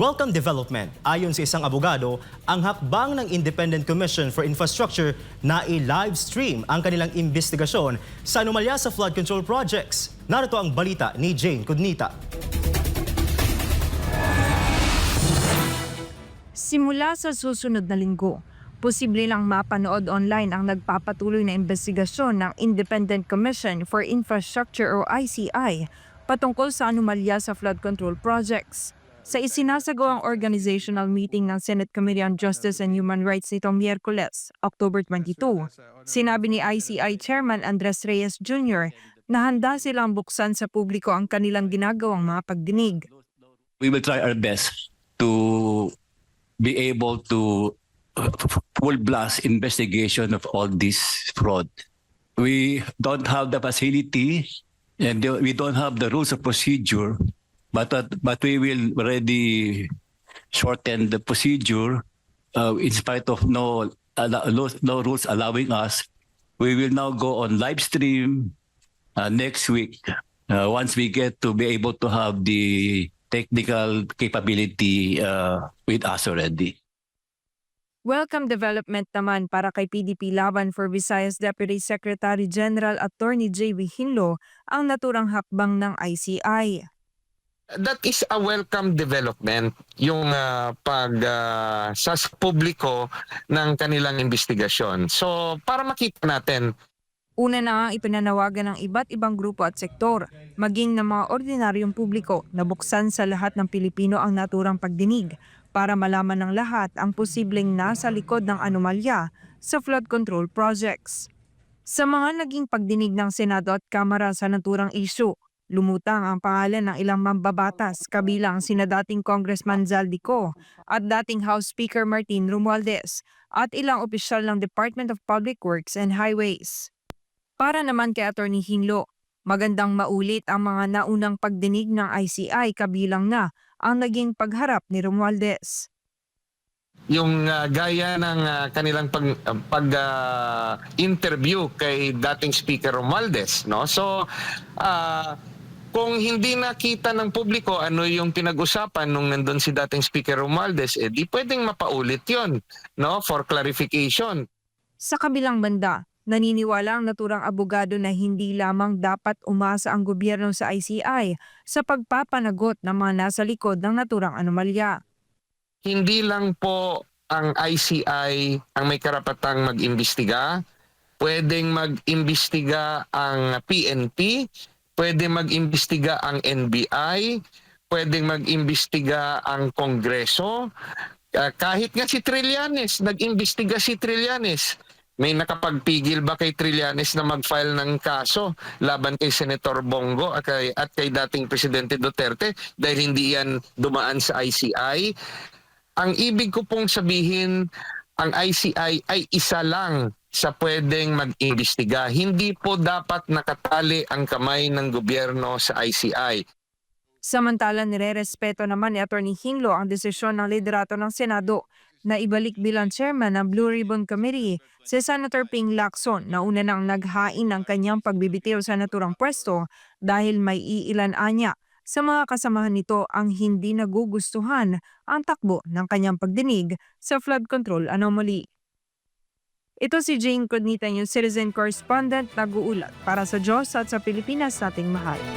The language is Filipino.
Welcome development. Ayon sa isang abogado, ang hakbang ng Independent Commission for Infrastructure na i-live stream ang kanilang investigasyon sa anomalya sa flood control projects. Narito ang balita ni Jane Kudnita. Simula sa susunod na linggo, posible lang mapanood online ang nagpapatuloy na investigasyon ng Independent Commission for Infrastructure o ICI patungkol sa anomalya sa flood control projects. Sa isinasagawang organizational meeting ng Senate Committee on Justice and Human Rights nitong Miyerkules, October 22, sinabi ni ICI Chairman Andres Reyes Jr. na handa silang buksan sa publiko ang kanilang ginagawang mga pagdinig. we will try our best to be able to uh, full blast investigation of all this fraud. We don't have the facility and we don't have the rules of procedure, but that- but we will already shorten the procedure uh, in spite of no, no no rules allowing us. We will now go on live stream uh, next week uh, once we get to be able to have the technical capability uh, with us already. Welcome development naman para kay PDP Laban for Visayas Deputy Secretary General Attorney J.V. Hinlo ang naturang hakbang ng ICI. That is a welcome development yung ah, pag ah, sa publiko ng kanilang investigasyon. So para makita natin Una na nga ipinanawagan ng iba't ibang grupo at sektor, maging ng mga ordinaryong publiko na buksan sa lahat ng Pilipino ang naturang pagdinig para malaman ng lahat ang posibleng nasa likod ng anomalya sa flood control projects. Sa mga naging pagdinig ng Senado at Kamara sa naturang issue, lumutang ang pangalan ng ilang mambabatas kabilang sina dating Congressman Zaldico at dating House Speaker Martin Romualdez at ilang opisyal ng Department of Public Works and Highways. Para naman kay Attorney Hinlo, magandang maulit ang mga naunang pagdinig ng ICI kabilang na ang naging pagharap ni Romualdez. yung ah, gaya ng ah, kanilang pag pag ah, interview kay dating Speaker Romualdez no so ah, kung hindi nakita ng publiko ano yung pinag-usapan nung nandun si dating Speaker Romualdez eh di pwedeng mapaulit yon no? For clarification. Sa kabilang banda, naniniwala ang naturang abogado na hindi lamang dapat umasa ang gobyerno sa ICI sa pagpapanagot ng mga nasa likod ng naturang anomalya. hindi lang po ang ICI ang may karapatang mag-imbestiga, pwedeng mag-imbestiga ang PNP, pwedeng mag-imbestiga ang NBI, pwedeng mag-imbestiga ang Kongreso, Ah, kahit nga si Trillanes, nag-imbestiga si Trillanes. May nakapagpigil ba kay Trillanes na mag-file ng kaso laban kay Senator Bongo at kay, at kay dating Presidente Duterte dahil hindi yan dumaan sa ICI? Ang ibig ko pong sabihin, ang ICI ay isa lang sa pwedeng mag-imbestiga. Hindi po dapat nakatali ang kamay ng gobyerno sa ICI. Samantala nirerespeto naman ni Attorney Hinlo ang desisyon ng liderato ng Senado na ibalik bilang chairman ng Blue Ribbon Committee si Senator Ping Lacson na una nang naghain ng kanyang pagbibitiw sa naturang pwesto dahil may iilan anya sa mga kasamahan nito ang hindi nagugustuhan ang takbo ng kanyang pagdinig sa flood control anomaly. Ito si Jane Cognita, yung citizen correspondent nag-uulat para sa Diyos at sa Pilipinas nating mahal.